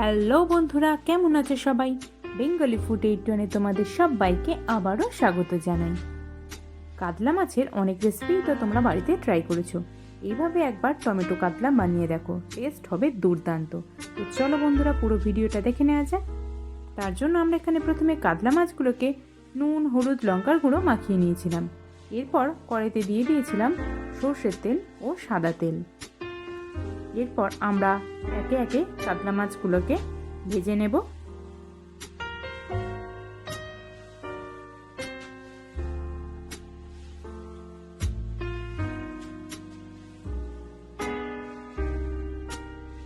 Hello বন্ধুরা, কেমন আছে সবাই? বেঙ্গলি ফুড এইটনে তোমাদের সবাইকে আবারও স্বাগত জানাই। কাতলা মাছের অনেক রেসিপি তো তোমরা বাড়িতে ট্রাই করেছ। এইভাবে একবার টমেটো কাতলা বানিয়ে দেখো টেস্ট হবে দুর্দান্ত। তো চলো বন্ধুরা, পুরো ভিডিওটা দেখে নেওয়া যাক। তার জন্য আমরা এখানে প্রথমে কাতলা মাছগুলোকে নুন, হলুদ, লঙ্কার গুঁড়ো মাখিয়ে নিয়েছিলাম। এরপর কড়াইতে দিয়ে দিয়েছিলাম সর্ষের তেল ও সাদা তেল। এরপর আমরা একে একে কাতলা মাছগুলোকে ভেজে নেব।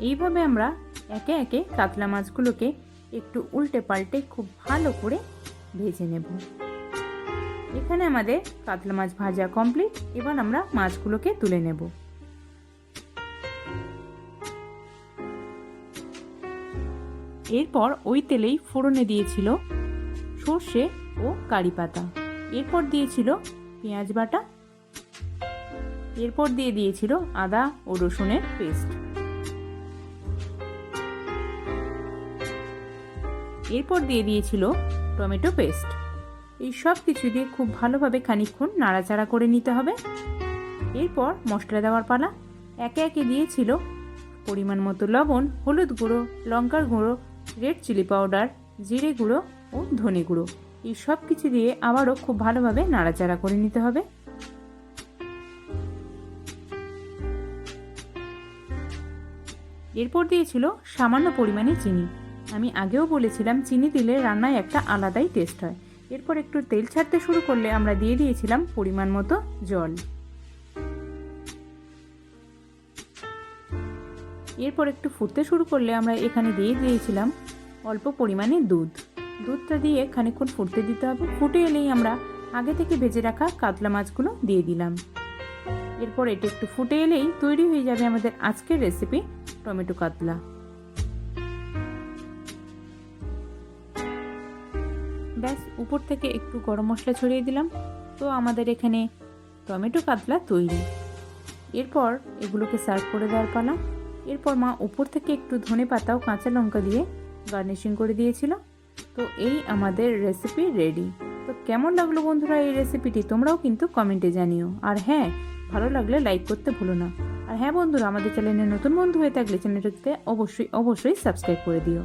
এইভাবে আমরা একে একে কাতলা মাছগুলোকে একটু উল্টে পাল্টে খুব ভালো করে ভেজে নেব। এখানে আমাদের কাতলা মাছ ভাজা কমপ্লিট এবার আমরা মাছগুলোকে তুলে নেব। এরপর ওই তেলেই ফোড়নে দিয়েছিল সর্ষে ও কারি পাতা। এরপর দিয়েছিল পেঁয়াজ বাটা। এরপর দিয়ে দিয়েছিল আদা ও রসুনের পেস্ট। এরপর দিয়ে দিয়েছিল টমেটো পেস্ট। এই সব কিছু দিয়ে খুব ভালোভাবে খানিকক্ষণ নাড়াচাড়া করে নিতে হবে। এরপর মশলা দেওয়ার পালা। একে একে দিয়েছিল পরিমাণ মতো লবণ, হলুদ গুঁড়ো, লঙ্কার গুঁড়ো রেড চিলি পাউডার, জিরে গুঁড়ো ও ধনে গুঁড়ো। এই সব কিছু দিয়ে আবারও খুব ভালোভাবে নাড়াচাড়া করে নিতে হবে। এরপর দিয়েছিল সামান্য পরিমাণে চিনি। আমি আগেও বলেছিলাম, চিনি দিলে রান্নায় একটা আলাদাই টেস্ট হয়। এরপর একটু তেল ছাড়তে শুরু করলে আমরা দিয়ে দিয়েছিলাম পরিমাণ মতো জল। এরপর একটু ফুটতে শুরু করলে আমরা এখানে দিয়ে দিয়েছিলাম অল্প পরিমাণে দুধ। দুধটা দিয়ে খানিকক্ষণ ফুটতে দিতে হবে। ফুটে এলেই আমরা আগে থেকে ভেজে রাখা কাতলা মাছগুলো দিয়ে দিলাম। এরপর এটা একটু ফুটে এলেই তৈরি হয়ে যাবে আমাদের আজকের রেসিপি টমেটো কাতলা। ব্যাস, উপর থেকে একটু গরম মশলা ছড়িয়ে দিলাম। তো আমাদের এখানে টমেটো কাতলা তৈরি। এরপর এগুলোকে সার্ভ করে দেওয়ার পালা। এরপর মা উপর থেকে একটু ধনে পাতা ও কাঁচা লঙ্কা দিয়ে গার্নিশিং করে দিয়েছিল। তো এই আমাদের রেসিপি রেডি তো কেমন লাগল বন্ধুরা এই রেসিপিটি তোমরাও কিন্তু কমেন্টে জানিও। আর হ্যাঁ ভালো লাগলে লাইক করতে ভুলো না। আর হ্যাঁ বন্ধুরা, আমাদের চ্যানেলে নতুন বন্ধু হয়ে থাকলে চ্যানেলটিতে অবশ্যই অবশ্যই সাবস্ক্রাইব করে দিও।